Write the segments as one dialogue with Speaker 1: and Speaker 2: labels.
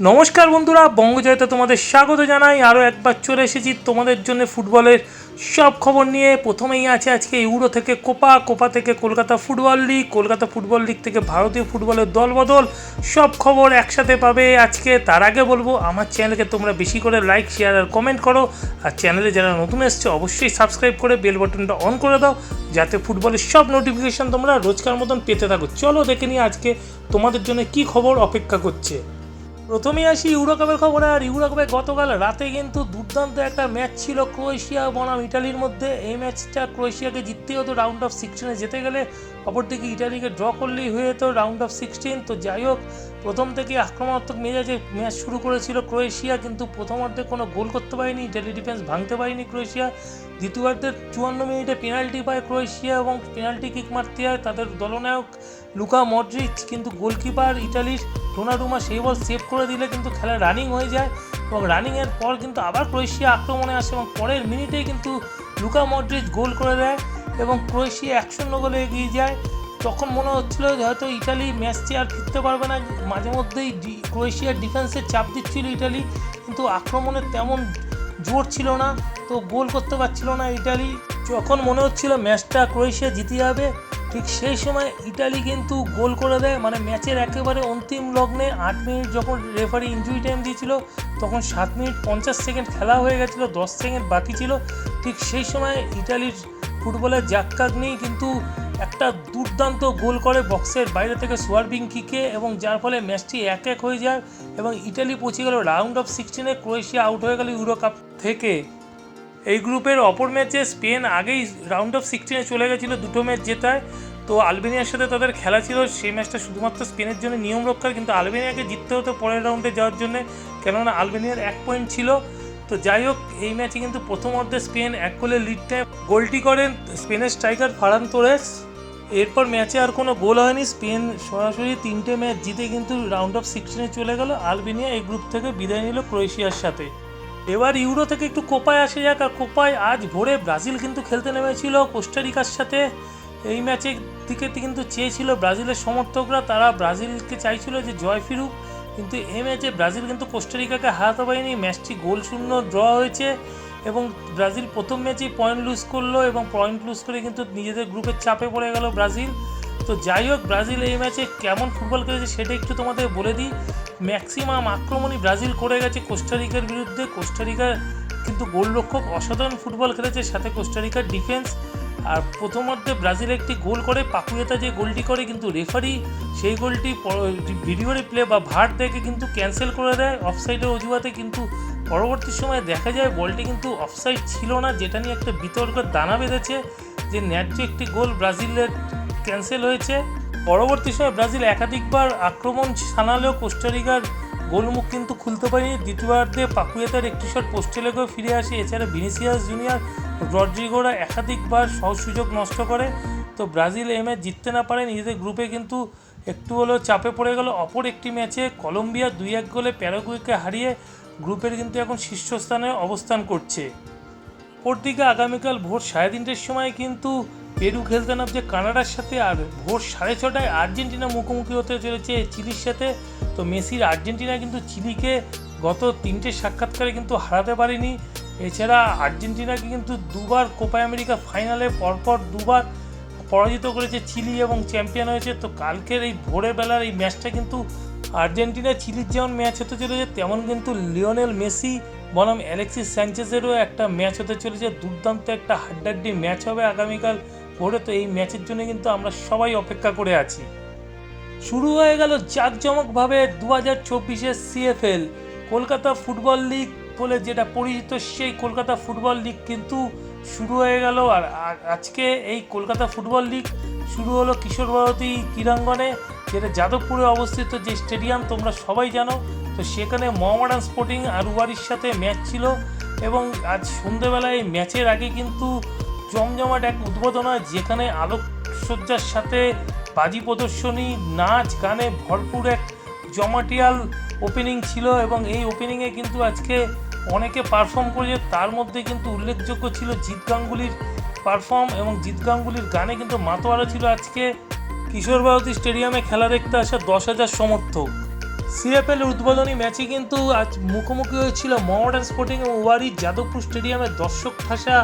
Speaker 1: নমস্কার বন্ধুরা, বঙ্গজয়তে তোমাদের স্বাগত জানাই। আরও একবার চলে এসেছি তোমাদের জন্য ফুটবলের সব খবর নিয়ে। প্রথমেই আছে আজকে ইউরো থেকে কোপা কোপা থেকে Kolkata football league, Kolkata football league থেকে ভারতীয় ফুটবলের দলবদল। সব খবর একসাথে পাবে আজকে। তার আগে বলব, আমার চ্যানেলকে তোমরা বেশি করে লাইক শেয়ার আর কমেন্ট করো। আর চ্যানেলে যারা নতুন এসছে, অবশ্যই সাবস্ক্রাইব করে বেল বাটনটা অন করে দাও। যাতে ফুটবলের সব নোটিফিকেশান তোমরা রোজকার মতন পেতে থাকো। চলো দেখে নিই আজকে তোমাদের জন্য কি খবর অপেক্ষা করছে। প্রথমেই আসি ইউরো কাপের খবর, আর ইউরো কাপে গতকাল রাতে কিন্তু দুর্দান্ত একটা ম্যাচ ছিল ক্রোয়েশিয়া বনাম। ইটালির মধ্যে এই ম্যাচটা ক্রোয়েশিয়াকে জিততে হতো রাউন্ড অফ সিক্সটিনে যেতে গেলে অপরদিকে ইটালিকে ড্র করলেই হয়ে যেত রাউন্ড অফ সিক্সটিন তো যাই হোক, প্রথম থেকে আক্রমণাত্মক মেজাজে ম্যাচ শুরু করেছিল ক্রোয়েশিয়া, কিন্তু প্রথমার্ধে কোনো গোল করতে পারেনি ইটালি ডিফেন্স ভাঙতে পারেনি ক্রোয়েশিয়া। দ্বিতীয়ার্ধের চুয়ান্ন মিনিটে পেনাল্টি পায় ক্রোয়েশিয়া এবং পেনাল্টি কিক মারতে হয় তাদের দলনায়ক লুকা মডরিচ, কিন্তু গোলকিপার ইটালির ডোনারুমা সেই বল সেভ করে দিলে কিন্তু খেলা রানিং হয়ে যায় এবং রানিংয়ের পর কিন্তু আবার ক্রোয়েশিয়া আক্রমণে আসে এবং পরের মিনিটেই কিন্তু লুকা মডরিচ গোল করে দেয় এবং ক্রোয়েশিয়া এক শূন্য গোলে এগিয়ে যায়। তখন মনে হচ্ছিল হয়তো ইটালি ম্যাচটি আর ফিরতে পারবে না। মাঝে মধ্যেই ক্রোয়েশিয়ার ডিফেন্সের চাপ দিচ্ছিল ইটালি, কিন্তু আক্রমণের তেমন জোর ছিল না, তো গোল করতে পারছিল না ইটালি। যখন মনে হচ্ছিল ম্যাচটা ক্রোয়েশিয়া জিতে যাবে ঠিক সেই সময় ইটালি কিন্তু গোল করে দেয় মানে ম্যাচের একেবারে অন্তিম লগ্নে আট মিনিট যখন রেফারি ইঞ্জুরি টাইম দিয়েছিল, তখন সাত মিনিট পঞ্চাশ সেকেন্ড খেলা হয়ে গেছিল, দশ সেকেন্ড বাকি ছিল। ঠিক সেই সময় ইটালির ফুটবলের জাক্কাগনি কিন্তু একটা দুর্দান্ত গোল করে বক্সের বাইরে থেকে সোয়ারবিং কিকে এবং যার ফলে ম্যাচটি এক এক হয়ে যায় এবং ইটালি পৌঁছে গেল রাউন্ড অফ সিক্সটিনে ক্রোয়েশিয়া আউট হয়ে গেল ইউরো কাপ থেকে। এই গ্রুপের অপর ম্যাচে স্পেন আগেই রাউন্ড অফ সিক্সটিনে চলে গেছিল দুটো ম্যাচ জেতায়। তো আলবেনিয়ার সাথে তাদের খেলা ছিল, সেই ম্যাচটা শুধুমাত্র স্পেনের জন্য নিয়ম রক্ষার, কিন্তু আলবেনিয়াকে জিততে হতো পরের রাউন্ডে যাওয়ার জন্য, কেননা আলবেনিয়ার এক পয়েন্ট ছিল। তো যাই হোক, এই ম্যাচে কিন্তু প্রথম অর্ধে স্পেন এক গোলে লিড নেয় গোলটি করেন স্পেনের স্ট্রাইকার ফারান তোরেস। এরপর ম্যাচে আর কোনো গোল হয়নি, স্পেন সরাসরি তিনটে ম্যাচ জিতে কিন্তু রাউন্ড অফ সিক্সটিনে চলে গেল। আলবেনিয়া এই গ্রুপ থেকে বিদায় নিল ক্রোয়েশিয়ার সাথে। এবার ইউরো থেকে একটু কোপায় আসে যাক, আর কোপায় আজ ভোরে ব্রাজিল কিন্তু খেলতে নেমেছিল কোস্টারিকার সাথে। এই ম্যাচের দিকে কিন্তু চেয়েছিল ব্রাজিলের সমর্থকরা, তারা ব্রাজিলকে চাইছিল যে জয় ফিরুক, কিন্তু এই ম্যাচে ব্রাজিল কিন্তু কোস্টারিকাকে হারাতে পারেনি। ম্যাচটি গোল শূন্য ড্র হয়েছে এবং ব্রাজিল প্রথম ম্যাচেই পয়েন্ট লুজ করল এবং পয়েন্ট লুজ করে কিন্তু নিজেদের গ্রুপের চাপে পড়ে গেল ব্রাজিল। তো যাই হোক, ব্রাজিল এই ম্যাচে কেমন ফুটবল খেলেছে সেটা একটু তোমাদের বলে দিই। ম্যাক্সিমাম আক্রমণই ব্রাজিল করে গেছে কোস্টারিকার বিরুদ্ধে। কোস্টারিকার কিন্তু গোলরক্ষক অসাধারণ ফুটবল খেলেছে, সাথে কোস্টারিকার ডিফেন্স। আর প্রথমার্ধে ব্রাজিল একটি গোল করে, পাকুয়েতা যে গোলটি করে কিন্তু রেফারি, সেই গোলটি ভিডিও রিপ্লে বা ভার দেখে কিন্তু ক্যান্সেল করে দেয়। অফসাইডের অজুহাতে কিন্তু পরবর্তী সময়ে দেখা যায় বলটি কিন্তু অফসাইড ছিল না, যেটা নিয়ে একটা বিতর্ক দানা বেঁধেছে যে ন্যায্য একটি গোল ব্রাজিলের ক্যান্সেল হয়েছে। পরবর্তী সময় ব্রাজিল একাধিকবার আক্রমণ সানালেও কোস্টারিকার গোলমুখ কিন্তু খুলতে পারেনি। দ্বিতীয়ার্ধে পাকুয়েতার একটি শট পোস্টে লেগেও ফিরে আসে। এছাড়া ভিনিসিয়াস জুনিয়র রড্রিগোরা একাধিকবার সহজ সুযোগ নষ্ট করে। তো ব্রাজিল এই ম্যাচ জিততে না পারে, নিজেদের গ্রুপে কিন্তু একটু হলেও চাপে পড়ে গেল। অপর একটি ম্যাচে কলম্বিয়া দুই এক গোলে প্যারাগুয়েকে হারিয়ে গ্রুপের কিন্তু এখন শীর্ষস্থানে অবস্থান করছে। অপরদিকে আগামীকাল ভোর সাড়ে তিনটের সময় কিন্তু পেরু খেলতে নামছে কানাডার সাথে আর ভোর সাড়ে ছটায় আর্জেন্টিনা মুখোমুখি হতে চলেছে চিলির সাথে। তো মেসির আর্জেন্টিনা কিন্তু চিলিকে গত তিনটে সাক্ষাৎকারে কিন্তু হারাতে পারেনি। এছাড়া আর্জেন্টিনাকে কিন্তু দুবার কোপা আমেরিকা ফাইনালে পরপর দুবার পরাজিত করেছে চিলি এবং চ্যাম্পিয়ন হয়েছে। তো কালকের এই ভোরের বেলার এই ম্যাচটা কিন্তু আর্জেন্টিনা চিলির যেমন ম্যাচ হতে চলেছে, তেমন কিন্তু লিওনেল মেসি বনাম অ্যালেক্সিস স্যাঞ্চেজেরও একটা ম্যাচ হতে চলেছে। দুর্দান্ত একটা হাড্ডাড্ডি ম্যাচ হবে আগামীকাল ভোরে তো এই ম্যাচের জন্য কিন্তু আমরা সবাই অপেক্ষা করে আছি। শুরু হয়ে গেল জাঁকজমকভাবে দু হাজার চব্বিশের সিএফএল কলকাতা ফুটবল লিগ বলে যেটা পরিচিত, সেই কলকাতা ফুটবল লিগ কিন্তু শুরু হয়ে গেল। আর আজকে এই কলকাতা ফুটবল লিগ শুরু হলো কিশোর ভারতী ক্রীড়াঙ্গনে, যেটা যাদবপুরে অবস্থিত যে স্টেডিয়াম, তোমরা সবাই জানো। তো সেখানে মোহামেডান স্পোর্টিং আর উয়ারির সাথে ম্যাচ ছিল এবং আজ সন্ধেবেলায় এই ম্যাচের আগে কিন্তু জমজমাট এক উদ্বোধন যেখানে আলোকসজ্জার সাথে বাজি প্রদর্শনী, নাচ, গানে ভরপুর এক জমাটিয়াল ওপেনিং ছিল এবং এই ওপেনিংয়ে কিন্তু আজকে অনেকে পারফর্ম করেছে। তার মধ্যে কিন্তু উল্লেখযোগ্য ছিল জিৎ গাঙ্গুলির পারফর্ম এবং জিৎ গাঙ্গুলির গানে কিন্তু মাতোয়ারা ছিল আজকে কিশোর ভারতী স্টেডিয়ামে খেলা দেখতে আসা দশ হাজার সমর্থক। সিএফএল উদ্বোধনী ম্যাচে কিন্তু আজ মুখোমুখি হয়েছিল মোহামেডান স্পোর্টিং এবং ওয়ারি যাদবপুর স্টেডিয়ামে দর্শক ঠাসা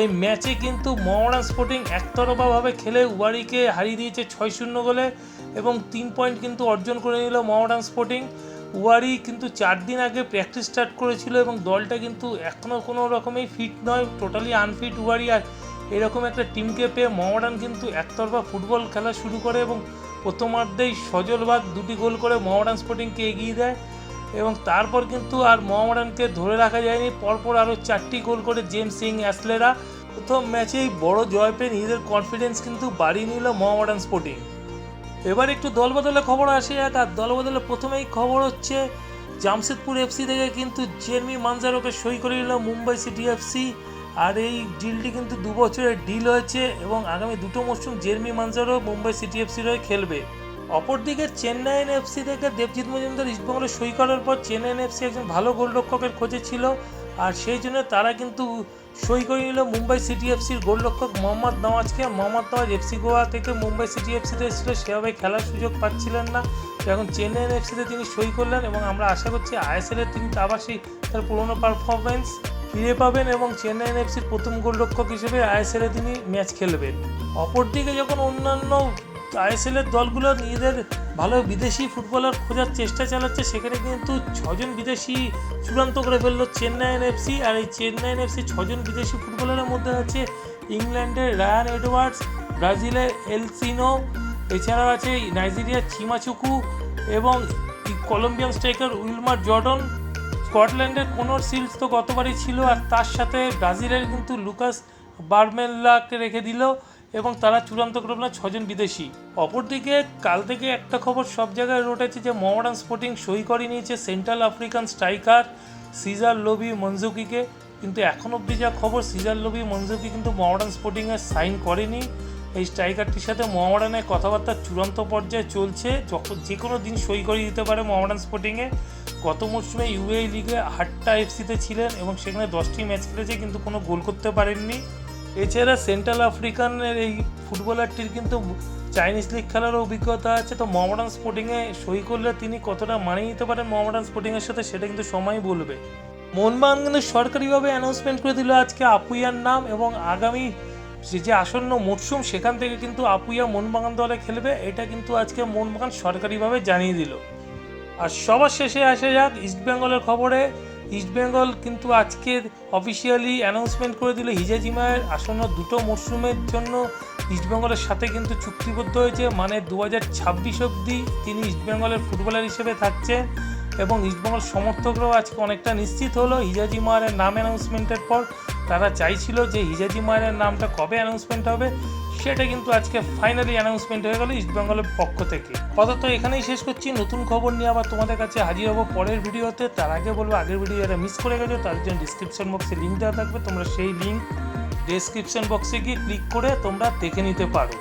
Speaker 1: এই ম্যাচে কিন্তু মোহামেডান স্পোর্টিং একতরফাভাবে খেলে ওয়ারিকে হারিয়ে দিয়েছে ছয় শূন্য গোলে এবং তিন পয়েন্ট কিন্তু অর্জন করে নিল মোহামেডান স্পোর্টিং। ওয়ারি কিন্তু চার দিন আগে প্র্যাকটিস স্টার্ট করেছিল এবং দলটা কিন্তু এখনও কোনো রকমেই ফিট নয়, টোটালি আনফিট ওয়ারি। আর এরকম একটা টিমকে পেয়ে মোহামেডান কিন্তু একতরফা ফুটবল খেলা শুরু করে এবং প্রথমার্ধেই সজলবাগ দুটি গোল করে মোহামেডান স্পোর্টিংকে এগিয়ে দেয়। এবং তারপর কিন্তু আর মোহামেডানকে ধরে রাখা যায়নি। পরপর আরও চারটি গোল করে জেমস সিং অ্যাসলেরা। প্রথম ম্যাচেই বড় জয় পেয়ে নিজেদের কনফিডেন্স কিন্তু বাড়িয়ে নিল মোহামেডান স্পোর্টিং এবার একটু দলবদলে খবর আসে যাক আর দলবদলে প্রথমেই খবর হচ্ছে, জামশেদপুর এফসি থেকে কিন্তু জেরমি মানজারোকে সই করে নিল মুম্বাই সিটি এফসি আর এই ডিলটি কিন্তু দু বছরের ডিল হয়েছে এবং আগামী দুটো মরশুম জেরমি মানজারো মুম্বাই সিটি এফসির হয়ে খেলবে। অপরদিকে চেন্নাইন এফসি থেকে দেবজিৎ মজুমদার ইস্টবেঙ্গলে সই করার পর চেন্নাইন এফসি একজন ভালো গোলরক্ষকের খোঁজে ছিল, আর সেই জন্য তারা কিন্তু সই করে নিল মুম্বাই সিটি এফসির গোলরক্ষক মোহাম্মদ নওয়াজকে। মোহাম্মদ নওয়াজ এফসি গোয়া থেকে মুম্বাই সিটি এফসিতে এসেছিল, সেভাবে খেলার সুযোগ পাচ্ছিলেন না। এখন চেন্নাইন এফসিতে তিনি সই করলেন এবং আমরা আশা করছি আইএসএলের তিনি আবার সেই তার পুরনো পারফরমেন্স ফিরে পাবেন এবং চেন্নাইন এফসির প্রথম গোলরক্ষক হিসেবে আইএসএলে তিনি ম্যাচ খেলবেন। অপরদিকে যখন অন্যান্য আইএসএল এর দলগুলো নিজেদের ভালো বিদেশি ফুটবলার খোঁজার চেষ্টা চালাচ্ছে, সেখানে কিন্তু ছজন বিদেশি চূড়ান্ত করে ফেলল চেন্নাইন এফসি আর এই চেন্নাইন এফসি ছজন বিদেশি ফুটবলারের মধ্যে আছে ইংল্যান্ডের রায়ান এডওয়ার্ডস, ব্রাজিলের এলসিনো এছাড়াও আছে নাইজেরিয়ার চিমাচুকু এবং কলম্বিয়ান স্ট্রাইকার উইলমার জর্ডন। স্কটল্যান্ডের কোনোর সিলস তো গতবারই ছিল আর তার সাথে ব্রাজিলের কিন্তু লুকাস বার্মেল্লাকে রেখে দিল। এবং তারা চূড়ান্ত করল না ছজন বিদেশি। অপরদিকে, কাল থেকে একটা খবর সব জায়গায় রটেছে যে, মোহামেডান স্পোর্টিং সই করে নিয়েছে central African striker Cesar Lobi মঞ্জুকিকে কিন্তু এখন অবধি যা খবর, সিজার লোবি মঞ্জুকি কিন্তু মোহামেডান স্পোর্টিংয়ে সাইন করেনি। এই স্ট্রাইকারটির সাথে মোহামেডানের কথাবার্তা চূড়ান্ত পর্যায়ে চলছে। যখন যে কোনো দিন সই করে দিতে পারে মোহামেডান স্পোর্টিংয়ে গত মরশুমে ইউএই লিগে হাট্টা এফসিতে ছিলেন এবং সেখানে দশটি ম্যাচ খেলেছে, কিন্তু কোনো গোল করতে পারেননি। এছাড়া সেন্ট্রাল আফ্রিকানের এই ফুটবলারটির কিন্তু চাইনিজ লিগ খেলারও অভিজ্ঞতা আছে। তো মোহামেডান স্পোর্টিংয়ে সই করলে তিনি কতটা মানিয়ে নিতে পারেন মোহামেডান স্পোর্টিংয়ের সাথে, সেটা কিন্তু সময় বলবে। মোহনবাগান কিন্তু সরকারিভাবে অ্যানাউন্সমেন্ট করে দিল আজকে আপুইয়ার নাম এবং আগামী যে যে আসন্ন মরশুম, সেখান থেকে কিন্তু আপুইয়া মোহনবাগান দলে খেলবে, এটা কিন্তু আজকে মোহনবাগান সরকারিভাবে জানিয়ে দিল। আর সবার শেষে আসা যাক ইস্টবেঙ্গলের খবরে ইস্টবেঙ্গল কিন্তু আজকে অফিসিয়ালি অ্যানাউন্সমেন্ট করে দিল হিজাজিমায়ের আসন্ন দুটো মরশুমের জন্য ইস্টবেঙ্গলের সাথে কিন্তু চুক্তিবদ্ধ হয়েছে। মানে দু হাজার ছাব্বিশ অবধি তিনি ইস্টবেঙ্গলের ফুটবলার হিসেবে থাকছেন এবং ইস্টবেঙ্গল সমর্থকরাও আজকে অনেকটা নিশ্চিত হলো হিজাজি মায়ের নাম অ্যানাউন্সমেন্টের পর। তারা চাইছিল যে হিজাজি মায়ের নামটা কবে অ্যানাউন্সমেন্ট হবে? সেটা কিন্তু আজকে ফাইনালি অ্যানাউন্সমেন্ট হয়ে গেল ইস্টবেঙ্গলের পক্ষ থেকে। আপাতত এখানেই শেষ করছি। নতুন খবর নিয়ে আবার তোমাদের কাছে হাজির হব পরের ভিডিওতে। তার আগে বলব, আগের ভিডিও যারা মিস করে গেছো, তার জন্য ডিসক্রিপশন বক্সে লিঙ্ক দেওয়া থাকবে। তোমরা সেই লিঙ্ক ডেসক্রিপশন বক্সে গিয়ে ক্লিক করে তোমরা দেখে নিতে পারো।